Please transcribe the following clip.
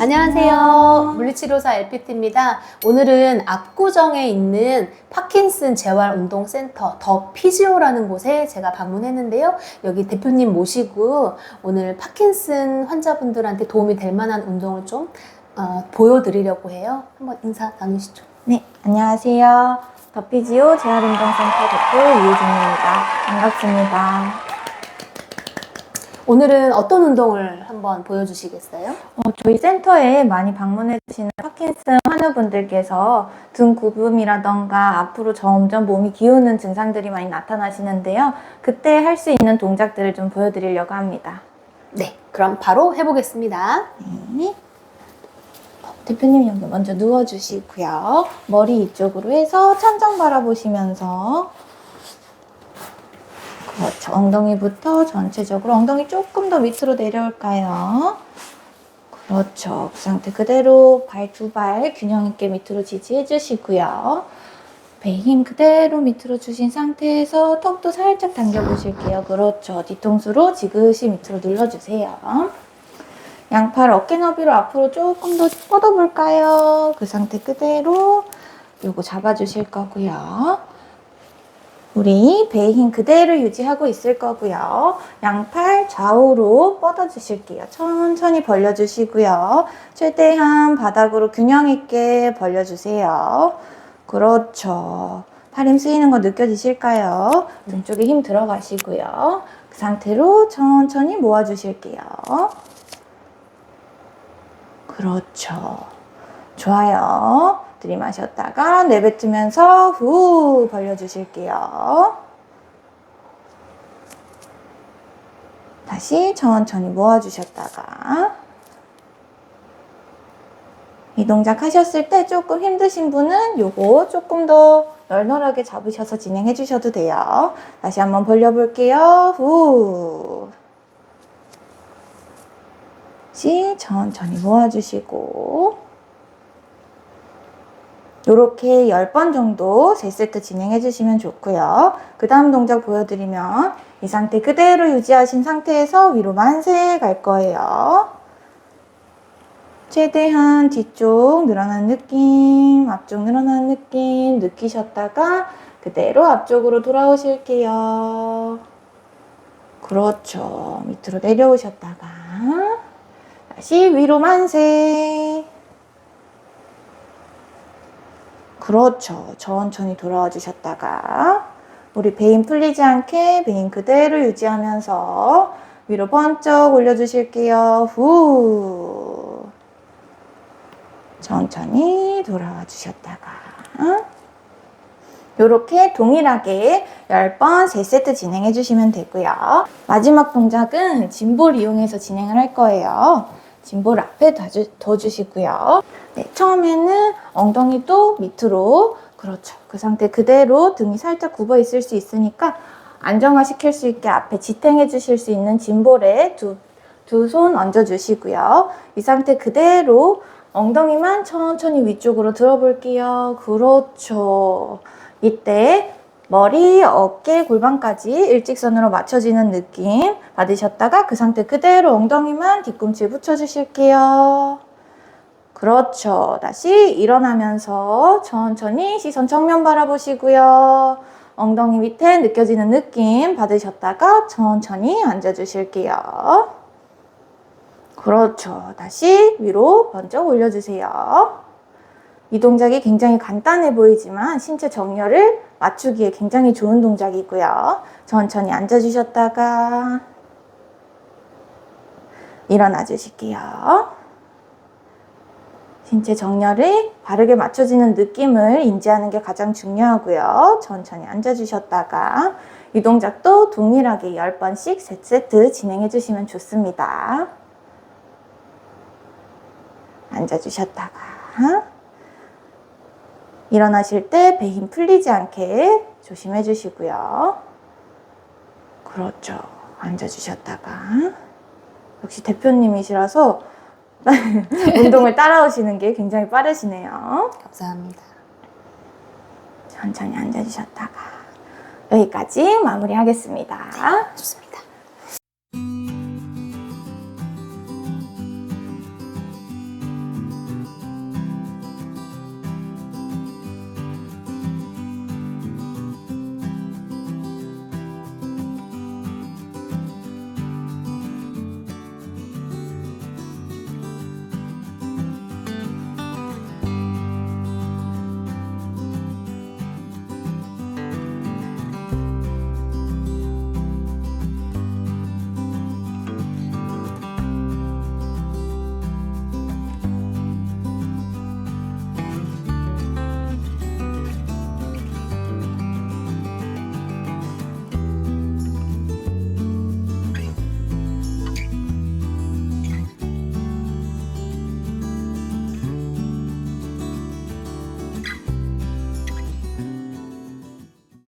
안녕하세요. 물리치료사 LPT입니다. 오늘은 압구정에 있는 파킨슨 재활운동센터 더 피지오라는 곳에 제가 방문했는데요. 여기 대표님 모시고 오늘 파킨슨 환자분들한테 도움이 될 만한 운동을 좀 어, 보여드리려고 해요. 한번 인사 나누시죠. 네, 안녕하세요. 더피지오 재활운동센터 대표 이혜진입니다. 반갑습니다. 오늘은 어떤 운동을 한번 보여주시겠어요? 어, 저희 센터에 많이 방문해 주시는 파킨슨 환우분들께서 등 굽음이라던가 앞으로 점점 몸이 기우는 증상들이 많이 나타나시는데요. 그때 할 수 있는 동작들을 좀 보여드리려고 합니다. 네, 그럼 바로 해보겠습니다. 네. 어, 대표님 여기 먼저 누워주시고요. 머리 이쪽으로 해서 천장 바라보시면서 그렇죠. 엉덩이부터 전체적으로 엉덩이 조금 더 밑으로 내려올까요? 그렇죠. 그 상태 그대로 발 두발 균형 있게 밑으로 지지해 주시고요. 배힘 그대로 밑으로 주신 상태에서 턱도 살짝 당겨 보실게요. 그렇죠. 뒤통수로 지그시 밑으로 눌러주세요. 양팔 어깨 너비로 앞으로 조금 더 뻗어볼까요? 그 상태 그대로 요거 잡아주실 거고요. 우리 힘 그대로 유지하고 있을 거고요. 양팔 좌우로 뻗어주실게요. 천천히 벌려주시고요. 최대한 바닥으로 균형 있게 벌려주세요. 그렇죠. 팔 힘 쓰이는 거 느껴지실까요? 등 쪽에 힘 들어가시고요. 그 상태로 천천히 모아주실게요. 그렇죠. 좋아요. 들이마셨다가 내뱉으면서 후 벌려주실게요. 다시 천천히 모아주셨다가 이 동작 하셨을 때 조금 힘드신 분은 요거 조금 더 널널하게 잡으셔서 진행해 주셔도 돼요. 다시 한번 벌려볼게요. 후. 다시 천천히 모아주시고 이렇게 10번 정도 3세트 진행해 주시면 좋고요. 그 다음 동작 보여드리면 이 상태 그대로 유지하신 상태에서 위로 만 세 갈 거예요. 최대한 뒤쪽 늘어나는 느낌, 앞쪽 늘어나는 느낌 느끼셨다가 그대로 앞쪽으로 돌아오실게요. 그렇죠. 밑으로 내려오셨다가 다시 위로 만세. 그렇죠. 천천히 돌아와 주셨다가 우리 배임 풀리지 않게 배임 그대로 유지하면서 위로 번쩍 올려주실게요. 후. 천천히 돌아와 주셨다가 이렇게 동일하게 10번 3세트 진행해 주시면 되고요. 마지막 동작은 짐볼 이용해서 진행을 할 거예요. 짐볼 앞에 둬주, 둬주시고요. 네, 처음에는 엉덩이도 밑으로 그렇죠. 그 상태 그대로 등이 살짝 굽어 있을 수 있으니까 안정화 시킬 수 있게 앞에 지탱해 주실 수 있는 짐볼에 두 두 손 얹어 주시고요. 이 상태 그대로 엉덩이만 천천히 위쪽으로 들어볼게요. 그렇죠. 이때 머리, 어깨, 골반까지 일직선으로 맞춰지는 느낌 받으셨다가 그 상태 그대로 엉덩이만 뒤꿈치에 붙여주실게요. 그렇죠. 다시 일어나면서 천천히 시선 정면 바라보시고요. 엉덩이 밑에 느껴지는 느낌 받으셨다가 천천히 앉아주실게요. 그렇죠. 다시 위로 번쩍 올려주세요. 이 동작이 굉장히 간단해 보이지만 신체 정렬을 맞추기에 굉장히 좋은 동작이고요. 천천히 앉아주셨다가 일어나 주실게요. 신체 정렬이 바르게 맞춰지는 느낌을 인지하는 게 가장 중요하고요. 천천히 앉아주셨다가 이 동작도 동일하게 10번씩 3세트 진행해 주시면 좋습니다. 앉아주셨다가 일어나실 때 배 힘 풀리지 않게 조심해 주시고요. 그렇죠. 앉아주셨다가 역시 대표님이시라서 운동을 따라오시는 게 굉장히 빠르시네요. 감사합니다. 천천히 앉아주셨다가 여기까지 마무리하겠습니다. 좋습니다.